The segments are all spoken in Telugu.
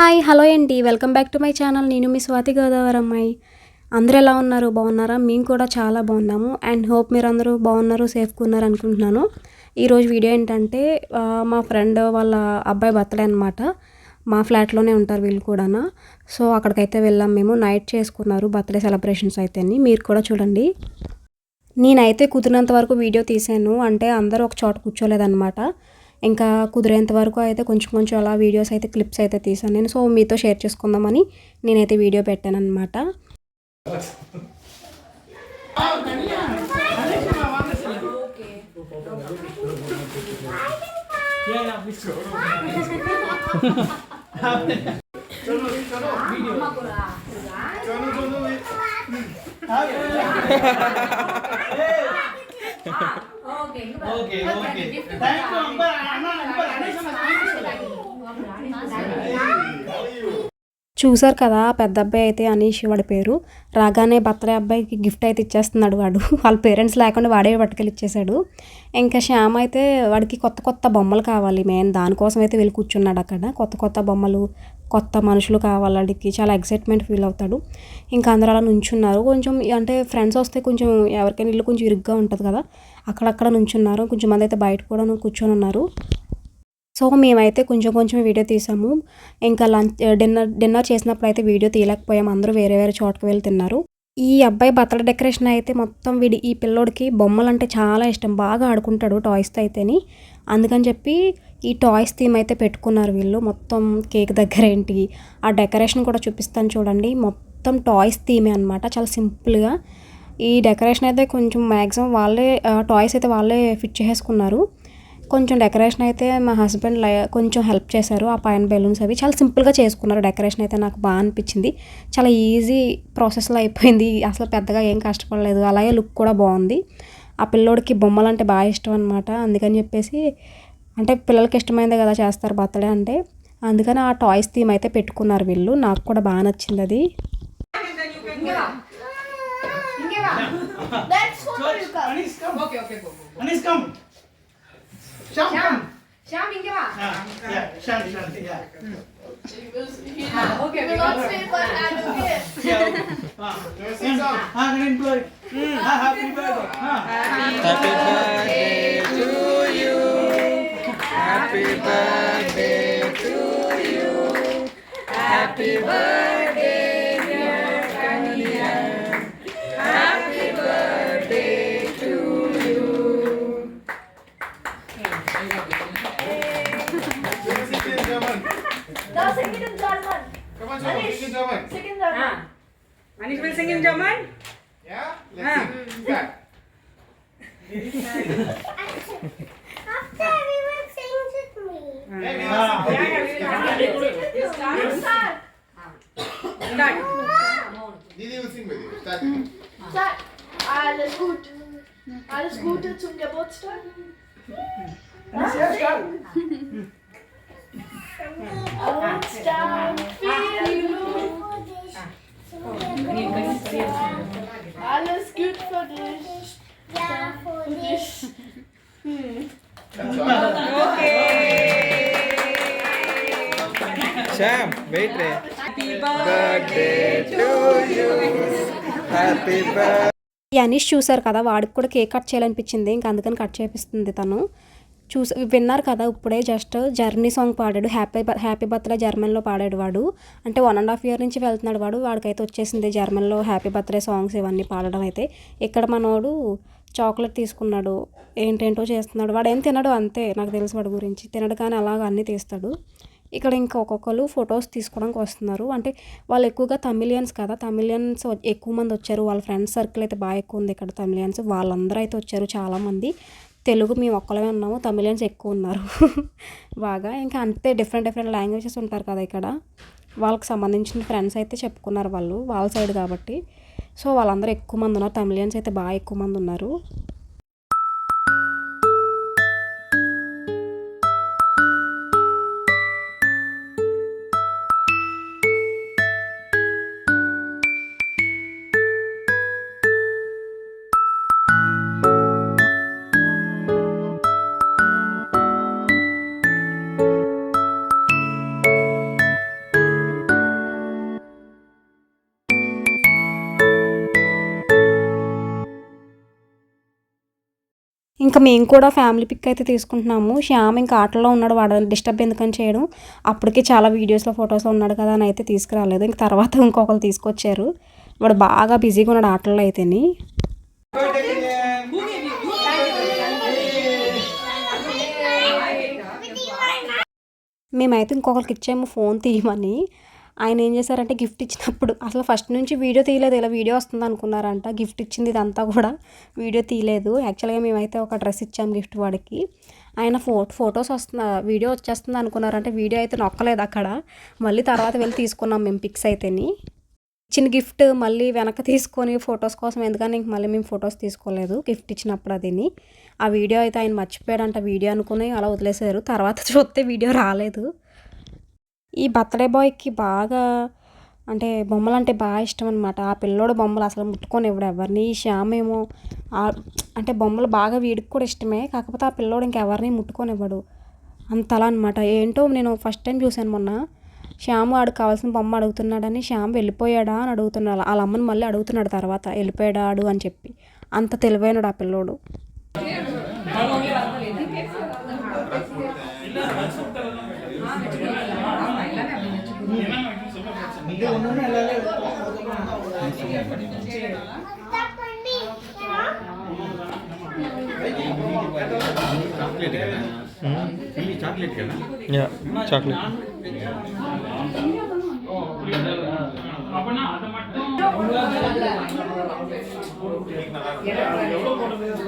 హాయ్ హలో అండి. Welcome back to my channel. నేను మీ స్వాతి గోదావరి అమ్మాయి అందరూ ఎలా ఉన్నారు? బాగున్నారా? మేము కూడా చాలా బాగున్నాము. అండ్ హోప్ మీరు అందరూ బాగున్నారు సేఫ్గా ఉన్నారు అనుకుంటున్నాను. ఈరోజు వీడియో ఏంటంటే మా ఫ్రెండ్ వాళ్ళ అబ్బాయి బర్త్డే అనమాట మా ఫ్లాట్లోనే ఉంటారు వీళ్ళు కూడా సో అక్కడికైతే వెళ్ళాం మేము. నైట్ చేసుకున్నారు బర్త్డే సెలబ్రేషన్స్ అయితే మీరు కూడా చూడండి. నేనైతే కుదిరినంత వరకు వీడియో తీసాను అంటే అందరూ ఒక చోట కూర్చోలేదన్నమాట. ఇంకా కుదిరేంత వరకు అయితే కొంచెం కొంచెం అలా వీడియోస్ అయితే క్లిప్స్ అయితే తీసాను నేను. సో మీతో షేర్ చేసుకుందామని నేనైతే వీడియో పెట్టాను అనమాట okay okay thank you Ambar అన్న అంబర్ అనేసి చూసారు కదా పెద్ద అబ్బాయి అయితే అనీష్ వాడి పేరు రాగానే బర్త్డే అబ్బాయికి గిఫ్ట్ అయితే ఇచ్చేస్తున్నాడు వాడు వాళ్ళ పేరెంట్స్ లేకుండా వాడే పట్టుకెళ్ళి ఇచ్చేసాడు ఇంకా శ్యామ్ అయితే వాడికి కొత్త కొత్త బొమ్మలు కావాలి మెయిన్ దానికోసం అయితే వెళ్ళి కూర్చున్నాడు అక్కడ కొత్త కొత్త బొమ్మలు కొత్త మనుషులు కావాలి వాడికి చాలా ఎక్సైట్మెంట్ ఫీల్ అవుతాడు ఇంకా అందరూ అలా నుంచున్నారు కొంచెం అంటే ఫ్రెండ్స్ వస్తే కొంచెం ఎవరికైనా ఇల్లు కొంచెం ఇరుగ్గా ఉంటుంది కదా అక్కడక్కడ నుంచున్నారు. కొంచెం మంది అయితే బయట కూడా కూర్చొని ఉన్నారు. సో మేమైతే కొంచెం కొంచెం వీడియో తీసాము. ఇంకా లంచ్ డిన్నర్ డిన్నర్ చేసినప్పుడు అయితే వీడియో తీయలేకపోయాము అందరూ వేరే వేరే చోటుకు వెళ్ళి తిన్నారు. ఈ అబ్బాయి బర్త్డే డెకరేషన్ అయితే మొత్తం వీడి ఈ పిల్లోడికి బొమ్మలు అంటే చాలా ఇష్టం. బాగా ఆడుకుంటాడు టాయ్స్తో అయితేని. అందుకని చెప్పి ఈ టాయ్స్ థీమ్ అయితే పెట్టుకున్నారు వీళ్ళు. మొత్తం కేక్ దగ్గర ఏంటి ఆ డెకరేషన్ కూడా చూపిస్తాను చూడండి. మొత్తం టాయ్స్ థీమే అనమాట చాలా సింపుల్గా ఈ డెకరేషన్ అయితే కొంచెం మ్యాక్సిమం వాళ్ళే టాయ్స్ అయితే వాళ్ళే ఫిట్ చేసేసుకున్నారు. కొంచెం డెకరేషన్ అయితే మా హస్బెండ్ లై కొంచెం హెల్ప్ చేశారు. ఆ పైన బెలూన్స్ అవి చాలా సింపుల్గా చేసుకున్నారు. డెకరేషన్ అయితే నాకు బాగా అనిపించింది. చాలా ఈజీ ప్రాసెస్లో అయిపోయింది. అసలు పెద్దగా ఏం కష్టపడలేదు. అలాగే లుక్ కూడా బాగుంది. ఆ పిల్లోడికి బొమ్మలు అంటే బాగా ఇష్టం అనమాట అందుకని చెప్పేసి అంటే పిల్లలకి ఇష్టమైందే కదా చేస్తారు బర్త్డే అంటే. అందుకని ఆ టాయ్స్ థీమ్ అయితే పెట్టుకున్నారు వీళ్ళు. నాకు కూడా బాగా నచ్చింది అది. Yeah. That's photo you come. Come. Okay, okay, go, go. Anis, come. Sham, come. Sham, inge va. Ah, yeah, Sham, Sham, yeah. He will, ah, okay, we will not stay for another year. Yeah. Ah, ah, green boy. Ah, happy birthday. Hmm, happy ah. birthday to you. Now sing it in German. Come on, German. Sing in German. In German. Manish will sing in German. Yeah? Let's Ah. sing. Start. After everyone sings with me. We Ah, must Yeah, sing. yeah, we will sing with you. You start. Start. Didi will sing with you. Start. Start. Alles gut. Alles Gute zum Geburtstag. Alles gut für dich. Für dich. All. Sham, wait, Ray. Happy birthday to you. Happy birthday. ఈ అనీష్ చూసారు కదా వాడికి కూడా కేక్ కట్ చేయాలనిపించింది ఇంకా అందుకని కట్ చేపిస్తుంది తను చూసి విన్నారు కదా ఇప్పుడే జస్ట్ జర్నీ సాంగ్ పాడాడు. హ్యాపీ హ్యాపీ బర్త్డే జర్మన్లో పాడాడు వాడు. అంటే వన్ అండ్ హాఫ్ ఇయర్ నుంచి వెళ్తున్నాడు వాడు. వాడికైతే వచ్చేసింది జర్మన్లో హ్యాపీ బర్త్డే సాంగ్స్ ఇవన్నీ పాడడం అయితే. ఇక్కడ మనోడు చాక్లెట్ తీసుకున్నాడు. ఏంటేంటో చేస్తున్నాడు. వాడు ఏం తినడు అంతే నాకు తెలుసు వాడి గురించి. తినడు కానీ అలాగ అన్నీ తీస్తాడు. ఇక్కడ ఇంకా ఒక్కొక్కరు ఫొటోస్ తీసుకోవడానికి వస్తున్నారు. అంటే వాళ్ళు ఎక్కువగా తమిళియన్స్ కదా తమిళియన్స్ ఎక్కువ మంది వచ్చారు. వాళ్ళ ఫ్రెండ్స్ సర్కిల్ అయితే బాగా ఎక్కువ ఉంది ఇక్కడ తమిళియన్స్. వాళ్ళందరూ అయితే వచ్చారు చాలామంది. తెలుగు మేము ఒక్కలమే ఉన్నాము తమిళన్స్ ఎక్కువ ఉన్నారు. బాగా. ఇంకా అంతే డిఫరెంట్ డిఫరెంట్ లాంగ్వేజెస్ ఉంటారు కదా ఇక్కడ. వాళ్ళకి సంబంధించిన ఫ్రెండ్స్ అయితే చెప్పుకున్నారు వాళ్ళు వాళ్ళ సైడ్ కాబట్టి. సో వాళ్ళందరూ ఎక్కువ మంది ఉన్నారు తమిళన్స్ అయితే బాగా ఎక్కువ మంది ఉన్నారు. ఇంకా మేము కూడా ఫ్యామిలీ పిక్ అయితే తీసుకుంటున్నాము. శ్యామ్ ఇంకా ఆటల్లో ఉన్నాడు వాడు డిస్టర్బ్ ఎందుకని చేయడం. అప్పటికే చాలా వీడియోస్లో ఫొటోస్లో ఉన్నాడు కదా అని అయితే తీసుకురాలేదు. ఇంక తర్వాత ఇంకొకరు తీసుకొచ్చారు. వాడు బాగా బిజీగా ఉన్నాడు ఆటల్లో అయితేని. మేమైతే ఇంకొకరికి ఇచ్చాము ఫోన్ తీయమని. ఆయన ఏం చేశారంటే గిఫ్ట్ ఇచ్చినప్పుడు అసలు ఫస్ట్ నుంచి వీడియో తీయలేదు ఇలా వీడియో వస్తుంది అనుకున్నారంట. గిఫ్ట్ ఇచ్చింది ఇదంతా కూడా వీడియో తీయలేదు. యాక్చువల్గా మేమైతే ఒక డ్రెస్ ఇచ్చాము గిఫ్ట్ వాడికి. ఆయన ఫో ఫొటోస్ వస్తున్న వీడియో వచ్చేస్తుంది అనుకున్నారంటే వీడియో అయితే నొక్కలేదు అక్కడ. మళ్ళీ తర్వాత వెళ్ళి తీసుకున్నాం మేము పిక్స్ అయితేని. ఇచ్చిన గిఫ్ట్ మళ్ళీ వెనక తీసుకొని ఫొటోస్ కోసం ఎందుకని ఇంక మళ్ళీ మేము ఫొటోస్ తీసుకోలేదు గిఫ్ట్ ఇచ్చినప్పుడు అదిని. ఆ వీడియో అయితే ఆయన మర్చిపోయాడంట వీడియో అనుకుని అలా వదిలేశారు. తర్వాత చూస్తే వీడియో రాలేదు. ఈ బర్త్డే బాయ్కి బాగా అంటే బొమ్మలు అంటే బాగా ఇష్టం అనమాట ఆ పిల్లోడు బొమ్మలు అసలు ముట్టుకొని ఇవ్వడు ఎవరిని ఈ శ్యామ్ ఏమో అంటే బొమ్మలు బాగా వీడికి కూడా ఇష్టమే. కాకపోతే ఆ పిల్లోడు ఇంకెవరిని ముట్టుకొని ఇవ్వడు అంతలా అనమాట ఏంటో నేను ఫస్ట్ టైం చూశాను మొన్న. శ్యామ్ ఆడు కావాల్సిన బొమ్మ అడుగుతున్నాడని శ్యామ్ వెళ్ళిపోయాడా అని అడుగుతున్నాడు. వాళ్ళ అమ్మని మళ్ళీ అడుగుతున్నాడు తర్వాత. వెళ్ళిపోయాడా ఆడు అని చెప్పి. అంత తెలివైనడు ఆ పిల్లోడు. చాక్లెట్ కదా యా చాక్లెట్ అది వెజ్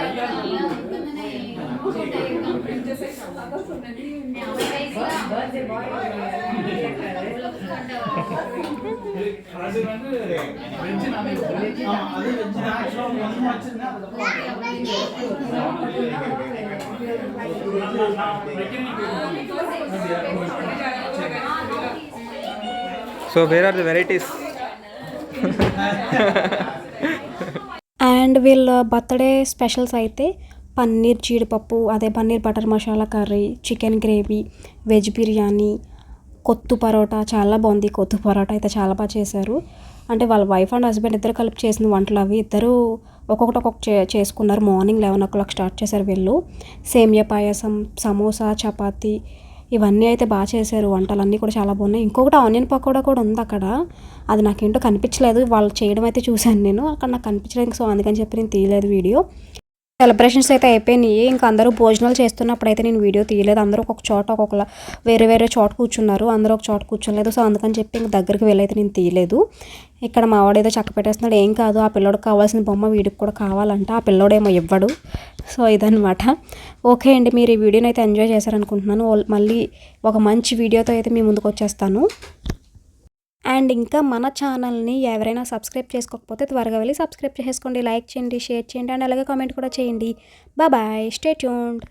యాక్చువల్ వచ్చింది so where are the varieties and వీళ్ళ బర్త్డే స్పెషల్స్ అయితే పన్నీర్ జీడిపప్పు అదే paneer butter masala curry chicken gravy veg biryani kothu parotta చాలా బాగుంది కొత్తు పరోటా అయితే చాలా బాగా చేశారు. అంటే వాళ్ళ వైఫ్ అండ్ హస్బెండ్ ఇద్దరు కలిపి చేసిన వంటలు అవి. ఇద్దరు ఒక్కొక్కటి ఒక్కొక్క చే చేసుకున్నారు. Morning eleven o'clock start చేశారు వీళ్ళు. సేమియా పాయసం సమోసా చపాతీ ఇవన్నీ అయితే బాగా చేశారు. వంటలన్నీ కూడా చాలా బాగున్నాయి. ఇంకొకటి ఆనియన్ పకోడా కూడా ఉంది అక్కడ. అది నాకేంటో కనిపించలేదు. వాళ్ళు చేయడం అయితే చూశాను నేను. అక్కడ నాకు కనిపించలేదు. సో అందుకని చెప్పి నేను తీయలేదు వీడియో. సెలబ్రేషన్స్ అయితే అయిపోయినాయి. ఇంకా అందరూ భోజనాలు చేస్తున్నప్పుడు అయితే నేను వీడియో తీయలేదు. అందరూ ఒక్కొక్క చోట ఒక్కొక్కలా వేరే వేరే చోట కూర్చున్నారు. అందరూ ఒక చోట కూర్చోలేదు. సో అందుకని చెప్పి ఇంక దగ్గరికి వెళ్ళైతే నేను తీయలేదు. ఇక్కడ మా వాడు ఏదో చక్క పెట్టేస్తున్నాడు. ఏం కాదు ఆ పిల్లోడికి కావాల్సిన బొమ్మ వీడికి కూడా కావాలంట. ఆ పిల్లోడేమో ఇవ్వడు సో ఇదనమాట ఓకే అండి. మీరు ఈ వీడియోని అయితే ఎంజాయ్ చేశారనుకుంటున్నాను. మళ్ళీ ఒక మంచి వీడియోతో అయితే మీ ముందుకు వచ్చేస్తాను. అండ్ ఇంకా మన ఛానల్ని ఎవరైనా సబ్స్క్రైబ్ చేసుకోకపోతే త్వరగా వెళ్ళి సబ్స్క్రైబ్ చేసుకోండి లైక్ చేయండి షేర్ చేయండి అండ్ అలాగే కామెంట్ కూడా చేయండి. Bye stay tuned